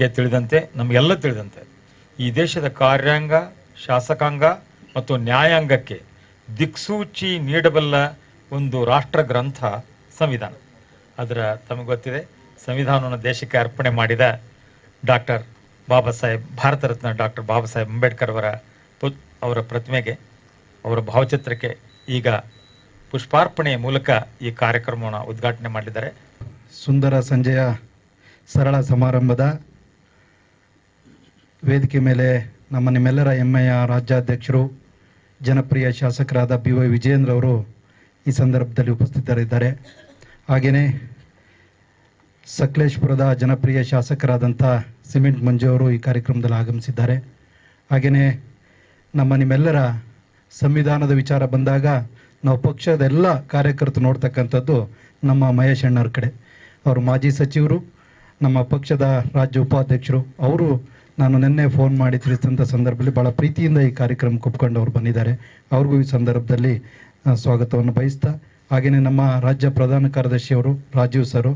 ನಿಮಗೆ ತಿಳಿದಂತೆ, ನಮಗೆಲ್ಲ ತಿಳಿದಂತೆ, ಈ ದೇಶದ ಕಾರ್ಯಾಂಗ, ಶಾಸಕಾಂಗ ಮತ್ತು ನ್ಯಾಯಾಂಗಕ್ಕೆ ದಿಕ್ಸೂಚಿ ನೀಡಬಲ್ಲ ಒಂದು ರಾಷ್ಟ್ರ ಗ್ರಂಥ ಸಂವಿಧಾನ. ಅದರ ತಮಗೆ ಗೊತ್ತಿದೆ, ಸಂವಿಧಾನವನ್ನು ದೇಶಕ್ಕೆ ಅರ್ಪಣೆ ಮಾಡಿದ ಡಾಕ್ಟರ್ ಬಾಬಾ ಸಾಹೇಬ್, ಭಾರತ ರತ್ನ ಡಾಕ್ಟರ್ ಬಾಬಾ ಸಾಹೇಬ್ ಅಂಬೇಡ್ಕರ್ ಅವರ ಅವರ ಪ್ರತಿಮೆಗೆ, ಅವರ ಭಾವಚಿತ್ರಕ್ಕೆ ಈಗ ಪುಷ್ಪಾರ್ಪಣೆಯ ಮೂಲಕ ಈ ಕಾರ್ಯಕ್ರಮವನ್ನು ಉದ್ಘಾಟನೆ ಮಾಡಿದ್ದಾರೆ. ಸುಂದರ ಸಂಜೆಯ ಸರಳ ಸಮಾರಂಭದ ವೇದಿಕೆ ಮೇಲೆ ನಮ್ಮ ನಿಮ್ಮೆಲ್ಲರ ಹೆಮ್ಮೆಯ ರಾಜ್ಯಾಧ್ಯಕ್ಷರು, ಜನಪ್ರಿಯ ಶಾಸಕರಾದ ಬಿ ವೈ ವಿಜಯೇಂದ್ರ ಅವರು ಈ ಸಂದರ್ಭದಲ್ಲಿ ಉಪಸ್ಥಿತರಿದ್ದಾರೆ. ಹಾಗೆಯೇ ಸಕಲೇಶ್ಪುರದ ಜನಪ್ರಿಯ ಶಾಸಕರಾದಂಥ ಸಿಮೆಂಟ್ ಮಂಜು ಅವರು ಈ ಕಾರ್ಯಕ್ರಮದಲ್ಲಿ ಆಗಮಿಸಿದ್ದಾರೆ. ಹಾಗೆಯೇ ನಮ್ಮ ನಿಮ್ಮೆಲ್ಲರ ಸಂವಿಧಾನದ ವಿಚಾರ ಬಂದಾಗ ನಾವು ಪಕ್ಷದ ಎಲ್ಲ ಕಾರ್ಯಕರ್ತರು ನೋಡ್ತಕ್ಕಂಥದ್ದು ನಮ್ಮ ಮಹೇಶ್ ಅಣ್ಣವ್ರ ಕಡೆ. ಅವರು ಮಾಜಿ ಸಚಿವರು, ನಮ್ಮ ಪಕ್ಷದ ರಾಜ್ಯ ಉಪಾಧ್ಯಕ್ಷರು, ಅವರು ನಾನು ನಿನ್ನೆ ಫೋನ್ ಮಾಡಿ ತಿಳಿಸಿದಂಥ ಸಂದರ್ಭದಲ್ಲಿ ಭಾಳ ಪ್ರೀತಿಯಿಂದ ಈ ಕಾರ್ಯಕ್ರಮಕ್ಕೆ ಒಪ್ಕೊಂಡು ಅವ್ರು ಬಂದಿದ್ದಾರೆ. ಅವ್ರಿಗೂ ಈ ಸಂದರ್ಭದಲ್ಲಿ ಸ್ವಾಗತವನ್ನು ಬಯಸ್ತಾ ಹಾಗೆಯೇ ನಮ್ಮ ರಾಜ್ಯ ಪ್ರಧಾನ ಕಾರ್ಯದರ್ಶಿಯವರು ರಾಜೀವ್ ಸರು,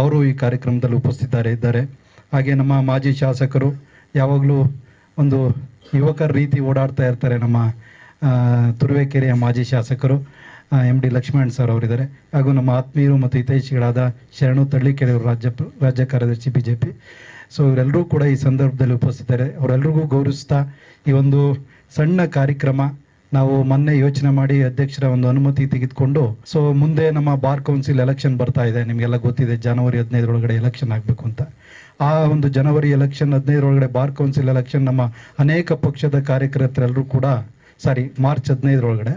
ಅವರು ಈ ಕಾರ್ಯಕ್ರಮದಲ್ಲಿ ಉಪಸ್ಥಿತರಿದ್ದಾರೆ. ಇದ್ದಾರೆ ಹಾಗೆ ನಮ್ಮ ಮಾಜಿ ಶಾಸಕರು, ಯಾವಾಗಲೂ ಒಂದು ಯುವಕರ ರೀತಿ ಓಡಾಡ್ತಾ ಇರ್ತಾರೆ ನಮ್ಮ ತುರುವೇಕೆರೆಯ ಮಾಜಿ ಶಾಸಕರು ಎಂ ಡಿ ಲಕ್ಷ್ಮಣ್ ಸರ್ ಅವರಿದ್ದಾರೆ. ಹಾಗೂ ನಮ್ಮ ಆತ್ಮೀಯರು ಮತ್ತು ಹಿತೈಷಿಗಳಾದ ಶರಣು ತಳ್ಳಿಕೆರೆಯವರು, ರಾಜ್ಯ ರಾಜ್ಯ ಕಾರ್ಯದರ್ಶಿ ಬಿ ಜೆ ಪಿ ಸೊ ಇವರೆಲ್ಲರೂ ಕೂಡ ಈ ಸಂದರ್ಭದಲ್ಲಿ ಉಪಸ್ಥಿತರೆ. ಅವರೆಲ್ಲರಿಗೂ ಗೌರವಿಸ್ತಾ ಈ ಒಂದು ಸಣ್ಣ ಕಾರ್ಯಕ್ರಮ ನಾವು ಮೊನ್ನೆ ಯೋಚನೆ ಮಾಡಿ ಅಧ್ಯಕ್ಷರ ಒಂದು ಅನುಮತಿ ತೆಗೆದುಕೊಂಡು ಸೊ ಮುಂದೆ ನಮ್ಮ ಬಾರ್ ಕೌನ್ಸಿಲ್ ಎಲೆಕ್ಷನ್ ಬರ್ತಾ ಇದೆ. ನಿಮಗೆಲ್ಲ ಗೊತ್ತಿದೆ, ಜನವರಿ ಹದಿನೈದರೊಳಗಡೆ ಎಲೆಕ್ಷನ್ ಆಗಬೇಕು ಅಂತ. ಆ ಒಂದು ಜನವರಿ ಎಲೆಕ್ಷನ್ ಹದಿನೈದರೊಳಗಡೆ ಬಾರ್ ಕೌನ್ಸಿಲ್ ಎಲೆಕ್ಷನ್ ನಮ್ಮ ಅನೇಕ ಪಕ್ಷದ ಕಾರ್ಯಕರ್ತರೆಲ್ಲರೂ ಕೂಡ ಸಾರಿ ಮಾರ್ಚ್ ಹದಿನೈದರೊಳಗಡೆ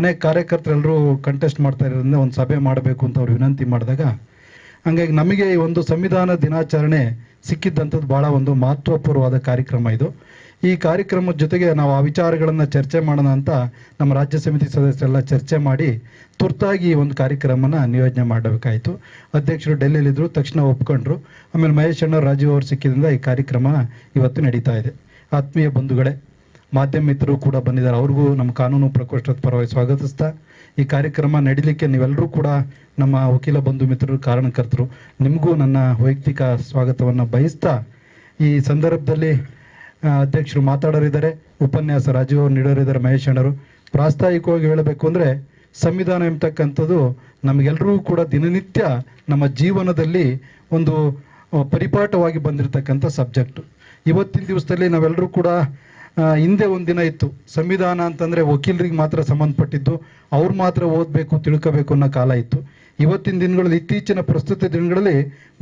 ಅನೇಕ ಕಾರ್ಯಕರ್ತರೆಲ್ಲರೂ ಕಂಟೆಸ್ಟ್ ಮಾಡ್ತಾ ಇರೋದ್ರಿಂದ ಒಂದು ಸಭೆ ಮಾಡಬೇಕು ಅಂತ ಅವ್ರು ವಿನಂತಿ ಮಾಡಿದಾಗ, ಹಂಗಾಗಿ ನಮಗೆ ಈ ಒಂದು ಸಂವಿಧಾನ ದಿನಾಚರಣೆ ಸಿಕ್ಕಿದ್ದಂಥದ್ದು ಭಾಳ ಒಂದು ಮಹತ್ವಪೂರ್ವವಾದ ಕಾರ್ಯಕ್ರಮ ಇದು. ಈ ಕಾರ್ಯಕ್ರಮದ ಜೊತೆಗೆ ನಾವು ಆ ವಿಚಾರಗಳನ್ನು ಚರ್ಚೆ ಮಾಡೋಣ ಅಂತ ನಮ್ಮ ರಾಜ್ಯ ಸಮಿತಿ ಸದಸ್ಯರೆಲ್ಲ ಚರ್ಚೆ ಮಾಡಿ ತುರ್ತಾಗಿ ಒಂದು ಕಾರ್ಯಕ್ರಮನ ನಿಯೋಜನೆ ಮಾಡಬೇಕಾಯಿತು. ಅಧ್ಯಕ್ಷರು ಡೆಲ್ಲಿಯಲ್ಲಿದ್ದರು ತಕ್ಷಣ ಒಪ್ಕೊಂಡ್ರು. ಆಮೇಲೆ ಮಹೇಶ್ ಅಣ್ಣ ರಾಜೀವ್ ಅವರು ಸಿಕ್ಕಿದ್ರಿಂದ ಈ ಕಾರ್ಯಕ್ರಮ ಇವತ್ತು ನಡೀತಾ ಇದೆ. ಆತ್ಮೀಯ ಬಂಧುಗಳೇ, ಮಾಧ್ಯಮ ಮಿತ್ರರು ಕೂಡ ಬಂದಿದ್ದಾರೆ. ಅವ್ರಿಗೂ ನಮ್ಮ ಕಾನೂನು ಪ್ರಕೋಷ್ಠದ ಪರವಾಗಿ ಸ್ವಾಗತಿಸ್ತಾ ಈ ಕಾರ್ಯಕ್ರಮ ನಡೀಲಿಕ್ಕೆ ನೀವೆಲ್ಲರೂ ಕೂಡ ನಮ್ಮ ವಕೀಲ ಬಂಧು ಮಿತ್ರರು, ಕಾರಣಕರ್ತರು, ನಿಮಗೂ ನನ್ನ ವೈಯಕ್ತಿಕ ಸ್ವಾಗತವನ್ನು ಬಯಸ್ತಾ ಈ ಸಂದರ್ಭದಲ್ಲಿ ಅಧ್ಯಕ್ಷರು ಮಾತಾಡೋರಿದ್ದಾರೆ. ಉಪನ್ಯಾಸ ರಾಜೀವ್ ನೀಡೋರಿದ್ದಾರೆ, ಮಹೇಶ್ ಅಣ್ಣರು. ಪ್ರಾಸ್ತಾವಿಕವಾಗಿ ಹೇಳಬೇಕು ಅಂದರೆ, ಸಂವಿಧಾನ ಎಂಬತಕ್ಕಂಥದ್ದು ನಮಗೆಲ್ಲರೂ ಕೂಡ ದಿನನಿತ್ಯ ನಮ್ಮ ಜೀವನದಲ್ಲಿ ಒಂದು ಪರಿಪಾಠವಾಗಿ ಬಂದಿರತಕ್ಕಂಥ ಸಬ್ಜೆಕ್ಟ್. ಇವತ್ತಿನ ದಿವಸದಲ್ಲಿ ನಾವೆಲ್ಲರೂ ಕೂಡ ಹಿಂದೆ ಒಂದು ದಿನ ಇತ್ತು. ಸಂವಿಧಾನ ಅಂತಂದರೆ ವಕೀಲರಿಗೆ ಮಾತ್ರ ಸಂಬಂಧಪಟ್ಟಿದ್ದು, ಅವ್ರು ಮಾತ್ರ ಓದಬೇಕು, ತಿಳ್ಕೋಬೇಕು ಅನ್ನೋ ಕಾಲ ಇತ್ತು. ಇವತ್ತಿನ ದಿನಗಳಲ್ಲಿ, ಇತ್ತೀಚಿನ ಪ್ರಸ್ತುತ ದಿನಗಳಲ್ಲಿ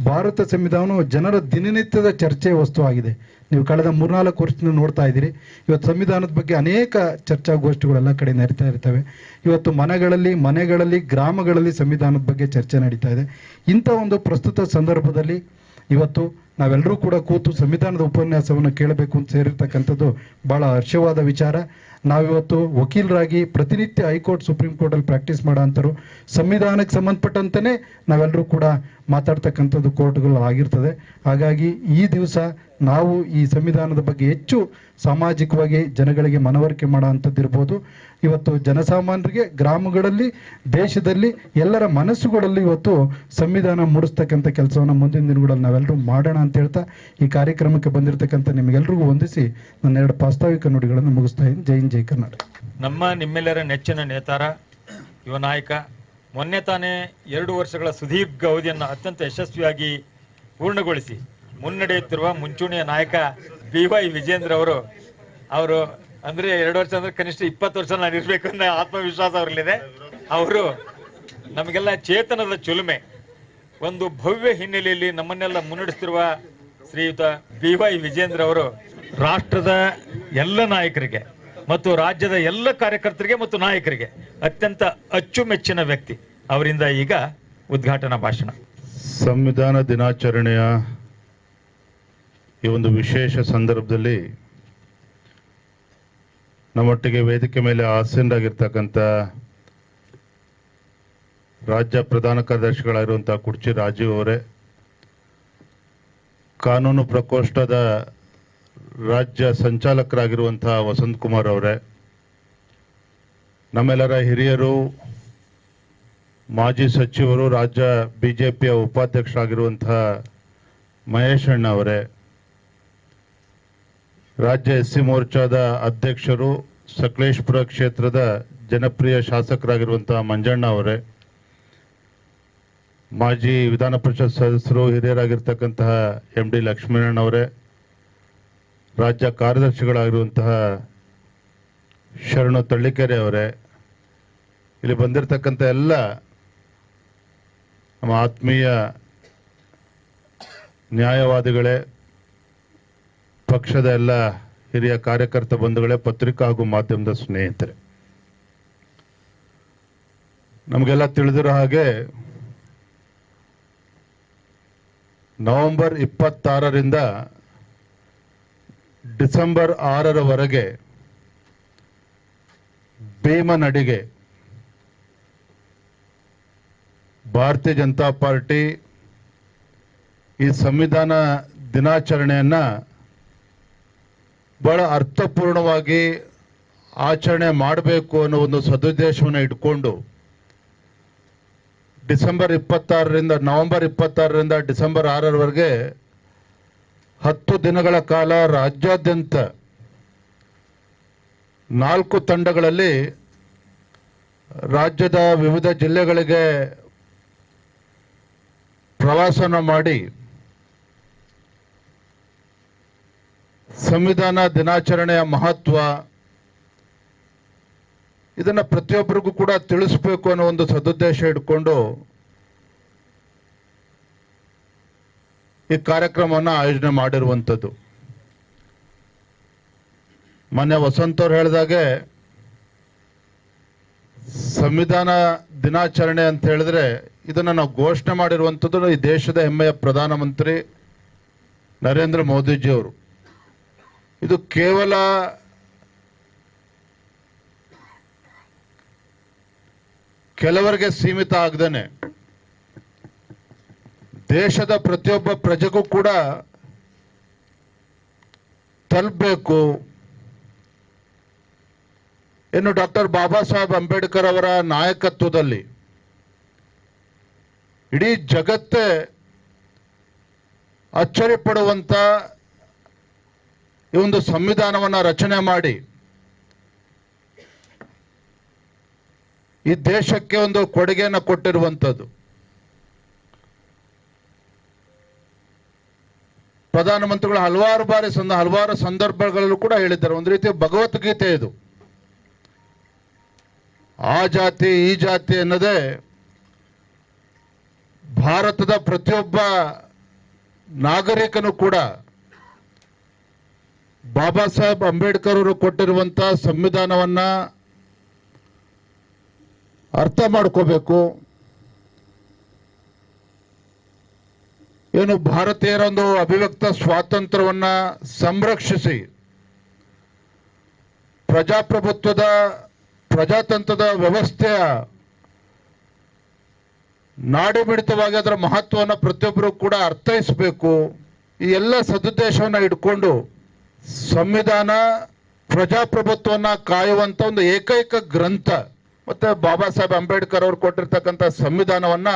ಭಾರತ ಸಂವಿಧಾನವು ಜನರ ದಿನನಿತ್ಯದ ಚರ್ಚೆ ವಸ್ತು ಆಗಿದೆ. ನೀವು ಕಳೆದ ಮೂರ್ನಾಲ್ಕು ವರ್ಷದಿಂದ ನೋಡ್ತಾ ಇದ್ದೀರಿ. ಇವತ್ತು ಸಂವಿಧಾನದ ಬಗ್ಗೆ ಅನೇಕ ಚರ್ಚಾಗೋಷ್ಠಿಗಳೆಲ್ಲ ಕಡೆ ನಡೀತಾ ಇರ್ತವೆ. ಇವತ್ತು ಮನೆಗಳಲ್ಲಿ ಮನೆಗಳಲ್ಲಿ, ಗ್ರಾಮಗಳಲ್ಲಿ ಸಂವಿಧಾನದ ಬಗ್ಗೆ ಚರ್ಚೆ ನಡೀತಾ ಇದೆ. ಇಂಥ ಒಂದು ಪ್ರಸ್ತುತ ಸಂದರ್ಭದಲ್ಲಿ ಇವತ್ತು ನಾವೆಲ್ಲರೂ ಕೂಡ ಕೂತು ಸಂವಿಧಾನದ ಉಪನ್ಯಾಸವನ್ನು ಕೇಳಬೇಕು ಅಂತ ಸೇರಿರ್ತಕ್ಕಂಥದ್ದು ಭಾಳ ಹರ್ಷವಾದ ವಿಚಾರ. ನಾವಿವತ್ತು ವಕೀಲರಾಗಿ ಪ್ರತಿನಿತ್ಯ ಹೈಕೋರ್ಟ್, ಸುಪ್ರೀಂ ಕೋರ್ಟಲ್ಲಿ ಪ್ರಾಕ್ಟೀಸ್ ಮಾಡೋ ಸಂವಿಧಾನಕ್ಕೆ ಸಂಬಂಧಪಟ್ಟಂತೆ ನಾವೆಲ್ಲರೂ ಕೂಡ ಮಾತಾಡ್ತಕ್ಕಂಥದ್ದು ಕೋರ್ಟ್ಗಳು ಆಗಿರ್ತದೆ. ಹಾಗಾಗಿ ಈ ದಿವಸ ನಾವು ಈ ಸಂವಿಧಾನದ ಬಗ್ಗೆ ಹೆಚ್ಚು ಸಾಮಾಜಿಕವಾಗಿ ಜನಗಳಿಗೆ ಮನವರಿಕೆ ಮಾಡೋ ಅಂಥದ್ದು ಇರ್ಬೋದು. ಇವತ್ತು ಜನಸಾಮಾನ್ಯರಿಗೆ, ಗ್ರಾಮಗಳಲ್ಲಿ, ದೇಶದಲ್ಲಿ ಎಲ್ಲರ ಮನಸ್ಸುಗಳಲ್ಲಿ ಇವತ್ತು ಸಂವಿಧಾನ ಮೂಡಿಸ್ತಕ್ಕಂಥ ಕೆಲಸವನ್ನು ಮುಂದಿನ ದಿನಗಳಲ್ಲಿ ನಾವೆಲ್ಲರೂ ಮಾಡೋಣ ಅಂತ ಹೇಳ್ತಾ ಈ ಕಾರ್ಯಕ್ರಮಕ್ಕೆ ಬಂದಿರತಕ್ಕಂಥ ನಿಮಗೆಲ್ಲರಿಗೂ ವಂದಿಸಿ ನನ್ನ ಎರಡು ಪ್ರಾಸ್ತಾವಿಕ ನುಡಿಗಳನ್ನು ಮುಗಿಸ್ತಾ ಇದ್ದೀನಿ. ಜೈನ್ ಜೈ ಕರ್ನಾಟಕ. ನಮ್ಮ ನಿಮ್ಮೆಲ್ಲರ ನೆಚ್ಚಿನ ನೇತಾರ, ಯುವ ನಾಯಕ, ಮೊನ್ನೆ ತಾನೇ ಎರಡು ವರ್ಷಗಳ ಸುದೀರ್ಘ ಅವಧಿಯನ್ನು ಅತ್ಯಂತ ಯಶಸ್ವಿಯಾಗಿ ಪೂರ್ಣಗೊಳಿಸಿ ಮುನ್ನಡೆಯುತ್ತಿರುವ ಮುಂಚೂಣಿಯ ನಾಯಕ ಬಿ ವೈ ವಿಜೇಂದ್ರ ಅವರು. ಅವರು ಅಂದರೆ ಎರಡು ವರ್ಷ ಅಂದರೆ ಕನಿಷ್ಠ ಇಪ್ಪತ್ತು ವರ್ಷ ನಾನು ಇರಬೇಕು ಅನ್ನೋ ಆತ್ಮವಿಶ್ವಾಸ ಅವರಲ್ಲಿದೆ. ಅವರು ನಮಗೆಲ್ಲ ಚೇತನದ ಚುಲುಮೆ. ಒಂದು ಭವ್ಯ ಹಿನ್ನೆಲೆಯಲ್ಲಿ ನಮ್ಮನ್ನೆಲ್ಲ ಮುನ್ನಡೆಸ್ತಿರುವ ಶ್ರೀಯುತ ಬಿ ವೈ ವಿಜೇಂದ್ರ ಅವರು ರಾಷ್ಟ್ರದ ಎಲ್ಲ ನಾಯಕರಿಗೆ ಮತ್ತು ರಾಜ್ಯದ ಎಲ್ಲ ಕಾರ್ಯಕರ್ತರಿಗೆ ಮತ್ತು ನಾಯಕರಿಗೆ ಅತ್ಯಂತ ಅಚ್ಚುಮೆಚ್ಚಿನ ವ್ಯಕ್ತಿ. ಅವರಿಂದ ಈಗ ಉದ್ಘಾಟನಾ ಭಾಷಣ. ಸಂವಿಧಾನ ದಿನಾಚರಣೆಯ ಈ ಒಂದು ವಿಶೇಷ ಸಂದರ್ಭದಲ್ಲಿ ನಮ್ಮೊಟ್ಟಿಗೆ ವೇದಿಕೆ ಮೇಲೆ ಆಸೀನರಾಗಿರ್ತಕ್ಕಂಥ ರಾಜ್ಯ ಪ್ರಧಾನ ಕಾರ್ಯದರ್ಶಿಗಳಾಗಿರುವಂಥ ಕುರ್ಚಿ ರಾಜೀವ್ ಅವರೇ, ಕಾನೂನು ಪ್ರಕೋಷ್ಠದ ರಾಜ್ಯ ಸಂಚಾಲಕರಾಗಿರುವಂತಹ ವಸಂತ್ ಕುಮಾರ್ ಅವರೇ, ನಮ್ಮೆಲ್ಲರ ಹಿರಿಯರು, ಮಾಜಿ ಸಚಿವರು, ರಾಜ್ಯ ಬಿ ಜೆ ಪಿಯ ಉಪಾಧ್ಯಕ್ಷರಾಗಿರುವಂತಹ ಮಹೇಶ್ ಅಣ್ಣ ಅವರೇ, ರಾಜ್ಯ ಎಸ್ ಸಿ ಮೋರ್ಚಾದ ಅಧ್ಯಕ್ಷರು, ಸಕಲೇಶ್ಪುರ ಕ್ಷೇತ್ರದ ಜನಪ್ರಿಯ ಶಾಸಕರಾಗಿರುವಂತಹ ಮಂಜಣ್ಣ ಅವರೇ, ಮಾಜಿ ವಿಧಾನ ಪರಿಷತ್ ಸದಸ್ಯರು, ಹಿರಿಯರಾಗಿರ್ತಕ್ಕಂತಹ ಎಂ ಡಿ ಲಕ್ಷ್ಮೀನಾರಾಯಣ ಅವರೇ ರಾಜ್ಯ ಕಾರ್ಯದರ್ಶಿಗಳಾಗಿರುವಂತಹ ಶರಣು ತಳ್ಳಿಕೆರೆ ಅವರೇ, ಇಲ್ಲಿ ಬಂದಿರತಕ್ಕಂಥ ಎಲ್ಲ ನಮ್ಮ ಆತ್ಮೀಯ ನ್ಯಾಯವಾದಿಗಳೇ, ಪಕ್ಷದ ಎಲ್ಲ ಹಿರಿಯ ಕಾರ್ಯಕರ್ತ ಬಂಧುಗಳೇ, ಪತ್ರಿಕಾ ಹಾಗೂ ಮಾಧ್ಯಮದ ಸ್ನೇಹಿತರೆ. ನಮಗೆಲ್ಲ ತಿಳಿದಿರೋ ಹಾಗೆ ನವೆಂಬರ್ ಇಪ್ಪತ್ತಾರರಿಂದ ಡಿಸೆಂಬರ್ ಆರರವರೆಗೆ ಭೀಮನಡಿಗೆ ಭಾರತೀಯ ಜನತಾ ಪಾರ್ಟಿ ಈ ಸಂವಿಧಾನ ದಿನಾಚರಣೆಯನ್ನು ಬಹಳ ಅರ್ಥಪೂರ್ಣವಾಗಿ ಆಚರಣೆ ಮಾಡಬೇಕು ಅನ್ನೋ ಒಂದು ಸದುದ್ದೇಶವನ್ನು ಇಟ್ಕೊಂಡು ಡಿಸೆಂಬರ್ ಇಪ್ಪತ್ತಾರರಿಂದ, ನವೆಂಬರ್ ಇಪ್ಪತ್ತಾರರಿಂದ ಡಿಸೆಂಬರ್ ಆರರವರೆಗೆ ಹತ್ತು ದಿನಗಳ ಕಾಲ ರಾಜ್ಯಾದ್ಯಂತ ನಾಲ್ಕು ತಂಡಗಳಲ್ಲಿ ರಾಜ್ಯದ ವಿವಿಧ ಜಿಲ್ಲೆಗಳಿಗೆ ಪ್ರವಾಸನ ಮಾಡಿ ಸಂವಿಧಾನ ದಿನಾಚರಣೆಯ ಮಹತ್ವ ಇದನ್ನು ಪ್ರತಿಯೊಬ್ಬರಿಗೂ ಕೂಡ ತಿಳಿಸ್ಬೇಕು ಅನ್ನೋ ಒಂದು ಸದುದ್ದೇಶ ಇಟ್ಕೊಂಡು ಈ ಕಾರ್ಯಕ್ರಮವನ್ನು ಆಯೋಜನೆ ಮಾಡಿರುವಂಥದ್ದು. ಮೊನ್ನೆ ವಸಂತವ್ರು ಹೇಳಿದಾಗೆ, ಸಂವಿಧಾನ ದಿನಾಚರಣೆ ಅಂತ ಹೇಳಿದ್ರೆ ಇದನ್ನ ನಾವು ಘೋಷಣೆ ಮಾಡಿರುವಂಥದ್ದು ಈ ದೇಶದ ಹೆಮ್ಮೆಯ ಪ್ರಧಾನಮಂತ್ರಿ ನರೇಂದ್ರ ಮೋದಿಜಿಯವರು. ಇದು ಕೇವಲ ಕೆಲವರಿಗೆ ಸೀಮಿತ ಆಗದೇನೆ. ದೇಶದ ಪ್ರತಿಯೊಬ್ಬ ಪ್ರಜೆಗೂ ಕೂಡ ತಲುಪಬೇಕು. ಇನ್ನು ಡಾಕ್ಟರ್ ಬಾಬಾ ಸಾಹೇಬ್ ಅಂಬೇಡ್ಕರ್ ಅವರ ನಾಯಕತ್ವದಲ್ಲಿ ಇಡೀ ಜಗತ್ತೇ ಅಚ್ಚರಿ ಪಡುವಂಥ ಈ ಒಂದು ಸಂವಿಧಾನವನ್ನು ರಚನೆ ಮಾಡಿ ಈ ದೇಶಕ್ಕೆ ಒಂದು ಕೊಡುಗೆಯನ್ನು ಕೊಟ್ಟಿರುವಂಥದ್ದು. ಪ್ರಧಾನಮಂತ್ರಿಗಳು ಹಲವಾರು ಬಾರಿ ಸಂದ ಹಲವಾರು ಸಂದರ್ಭಗಳಲ್ಲೂ ಕೂಡ ಹೇಳಿದ್ದಾರೆ. ಒಂದು ರೀತಿಯ ಭಗವದ್ಗೀತೆ ಇದು. ಆ ಜಾತಿ, ಈ ಜಾತಿ ಅನ್ನೋದೇ ಭಾರತದ ಪ್ರತಿಯೊಬ್ಬ ನಾಗರಿಕನು ಕೂಡ ಬಾಬಾ ಸಾಹೇಬ್ ಅಂಬೇಡ್ಕರ್ ಅವರು ಕೊಟ್ಟಿರುವಂಥ ಸಂವಿಧಾನವನ್ನ ಅರ್ಥ ಮಾಡ್ಕೋಬೇಕು. ಏನು ಭಾರತೀಯರ ಒಂದು ಅಭಿವ್ಯಕ್ತ ಸ್ವಾತಂತ್ರ್ಯವನ್ನು ಸಂರಕ್ಷಿಸಿ, ಪ್ರಜಾಪ್ರಭುತ್ವದ, ಪ್ರಜಾತಂತ್ರದ ವ್ಯವಸ್ಥೆಯ ನಾಡಿಮಿಡಿತವಾಗಿ ಅದರ ಮಹತ್ವವನ್ನು ಪ್ರತಿಯೊಬ್ಬರು ಕೂಡ ಅರ್ಥೈಸಬೇಕು. ಈ ಎಲ್ಲ ಸದುದ್ದೇಶವನ್ನು ಇಟ್ಕೊಂಡು ಸಂವಿಧಾನ, ಪ್ರಜಾಪ್ರಭುತ್ವವನ್ನು ಕಾಯುವಂಥ ಒಂದು ಏಕೈಕ ಗ್ರಂಥ, ಮತ್ತು ಬಾಬಾ ಸಾಹೇಬ್ ಅಂಬೇಡ್ಕರ್ ಅವರು ಕೊಟ್ಟಿರ್ತಕ್ಕಂಥ ಸಂವಿಧಾನವನ್ನ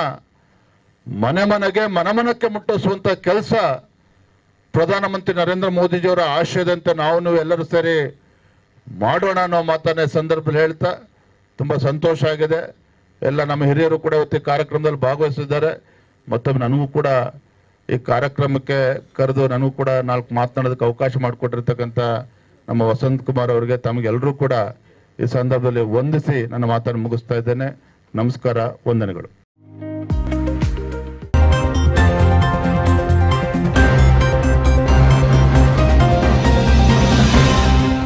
ಮನೆ ಮನೆಗೆ ಮನಮನಕ್ಕೆ ಮುಟ್ಟಿಸುವಂತ ಕೆಲಸ ಪ್ರಧಾನಮಂತ್ರಿ ನರೇಂದ್ರ ಮೋದಿಜಿಯವರ ಆಶಯದಂತೆ ನಾವು ಎಲ್ಲರೂ ಸೇರಿ ಮಾಡೋಣ ಅನ್ನೋ ಮಾತನ್ನ ಸಂದರ್ಭದಲ್ಲಿ ಹೇಳ್ತಾ ತುಂಬ ಸಂತೋಷ ಆಗಿದೆ. ಎಲ್ಲ ನಮ್ಮ ಹಿರಿಯರು ಕೂಡ ಇವತ್ತು ಕಾರ್ಯಕ್ರಮದಲ್ಲಿ ಭಾಗವಹಿಸಿದ್ದಾರೆ. ಮತ್ತೊಮ್ಮೆ ನನಗೂ ಕೂಡ ಈ ಕಾರ್ಯಕ್ರಮಕ್ಕೆ ಕರೆದು ನನಗೂ ಕೂಡ ನಾಲ್ಕು ಮಾತನಾಡೋದಕ್ಕೆ ಅವಕಾಶ ಮಾಡಿಕೊಟ್ಟಿರ್ತಕ್ಕಂಥ ನಮ್ಮ ವಸಂತ್ ಕುಮಾರ್ ಅವರಿಗೆ ತಮಗೆಲ್ಲರೂ ಕೂಡ ಈ ಸಂದರ್ಭದಲ್ಲಿ ವಂದಿಸಿ ನನ್ನ ಮಾತನ್ನು ಮುಗಿಸ್ತಾ ಇದ್ದೇನೆ. ನಮಸ್ಕಾರ, ವಂದನೆಗಳು.